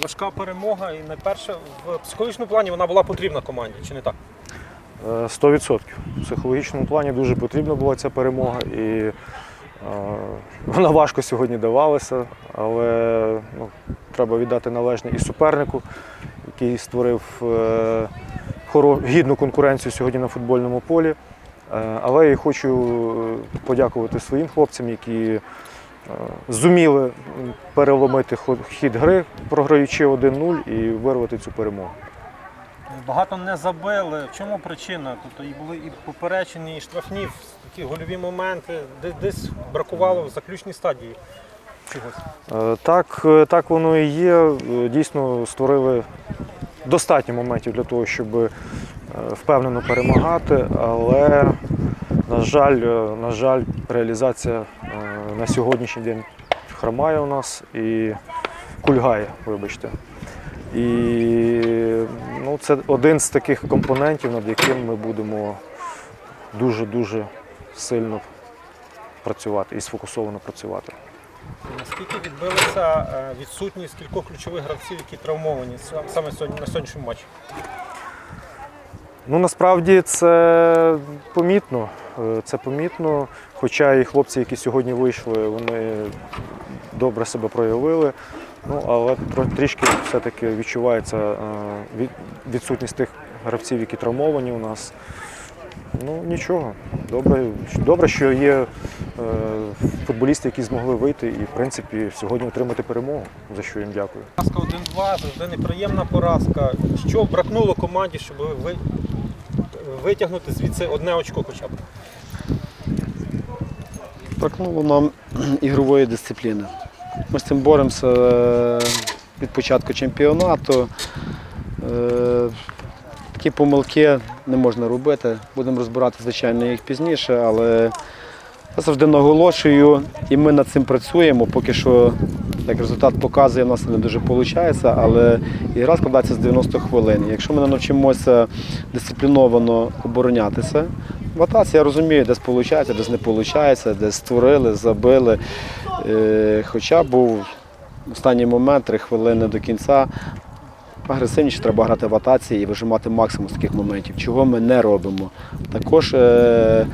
Важка перемога, і найперше в психологічному плані вона була потрібна команді, чи не так? Е, 100%. В психологічному плані дуже потрібна була ця перемога. І е, вона важко сьогодні давалася, але ну, треба віддати належне і супернику, який створив е, хоро- гідну конкуренцію сьогодні на футбольному полі. Е, але я хочу е, подякувати своїм хлопцям, які е, зуміли переломити хід гри, програючи 1-0 і вирвати цю перемогу. Багато не забили. В чому причина? Тобто і були і поперечені, і штрафні, такі гольові моменти, десь, десь бракувало в заключній стадії чогось. Е, Так, е, так воно і є. Е, Дійсно створили достатньо моментів для того, щоб е, впевнено перемагати, але, на жаль, е, на жаль, реалізація е, на сьогоднішній день хромає у нас і кульгає, вибачте. І ну, це один з таких компонентів, над яким ми будемо дуже-дуже сильно працювати і сфокусовано працювати. Наскільки відбилася е, відсутність кількох ключових гравців, які травмовані саме на сьогоднішньому матчі? Ну насправді це помітно. Е, Це помітно. Хоча і хлопці, які сьогодні вийшли, вони добре себе проявили. Ну, але трішки все-таки відчувається е, відсутність тих гравців, які травмовані у нас. Ну нічого. Добре, добре що є е, футболісти, які змогли вийти і, в принципі, сьогодні отримати перемогу, за що їм дякую. Поразка 1-2, завжди неприємна поразка. Що бракнуло команді, щоб ви витягнути звідси одне очко хоча б? Бракнуло нам ігрової дисципліни. Ми з цим боремося е, від початку чемпіонату. Е, Такі помилки не можна робити. Будемо розбирати, звичайно, їх пізніше, але я завжди наголошую, і ми над цим працюємо. Поки що, як результат показує, в нас не дуже виходить, але ігра складається з 90 хвилин. Якщо ми не навчимося дисципліновано оборонятися, в я розумію, десь виходить, десь не виходить, десь створили, забили. Е, Хоча був останній момент, три хвилини до кінця. Агресивніше треба грати в атаці і вижимати максимум з таких моментів, чого ми не робимо. Також е, е,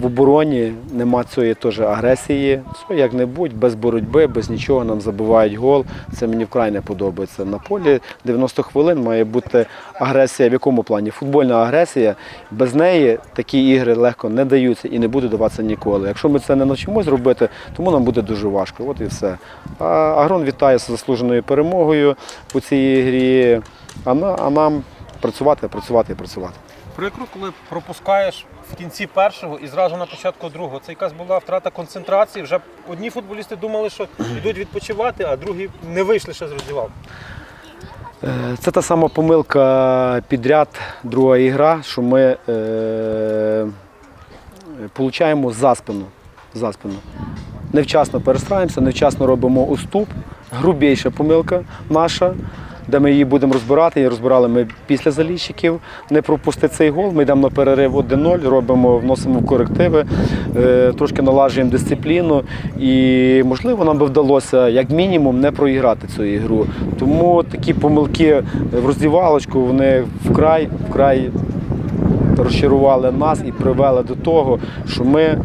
в обороні нема цієї теж агресії. Все як-небудь, без боротьби, без нічого нам забивають гол. Це мені вкрай не подобається. На полі 90 хвилин має бути агресія в якому плані? Футбольна агресія. Без неї такі ігри легко не даються і не буде даватися ніколи. Якщо ми це не навчимось робити, тому нам буде дуже важко. От і все. А Агрон вітає з заслуженою перемогою у цій грі. А, на, а нам працювати, працювати і працювати. Прикро, коли пропускаєш в кінці першого і зразу на початку другого. Це якась була втрата концентрації. Вже одні футболісти думали, що йдуть відпочивати, а другі не вийшли ще з роздівалки. Е, Це та сама помилка підряд, друга ігра, що ми е, получаємо за спину. За спину. Невчасно перестраюємося, невчасно робимо уступ. Грубіша помилка наша, де ми її будемо розбирати. Її розбирали ми після заліщиків. Не пропустити цей гол. Ми йдемо на перерив 1-0, робимо, вносимо корективи, е, трошки налажуємо дисципліну. І, можливо, нам би вдалося як мінімум не проіграти цю ігру. Тому такі помилки в роздівалочку вони вкрай, вкрай розчарували нас і привели до того, що ми, е,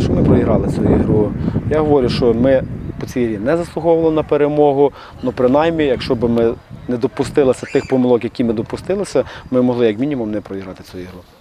що ми проіграли цю ігру. Я говорю, що ми по цій грі не заслуговували на перемогу, але принаймні, якщо б ми не допустилися тих помилок, які ми допустилися, ми могли як мінімум не проіграти цю ігру.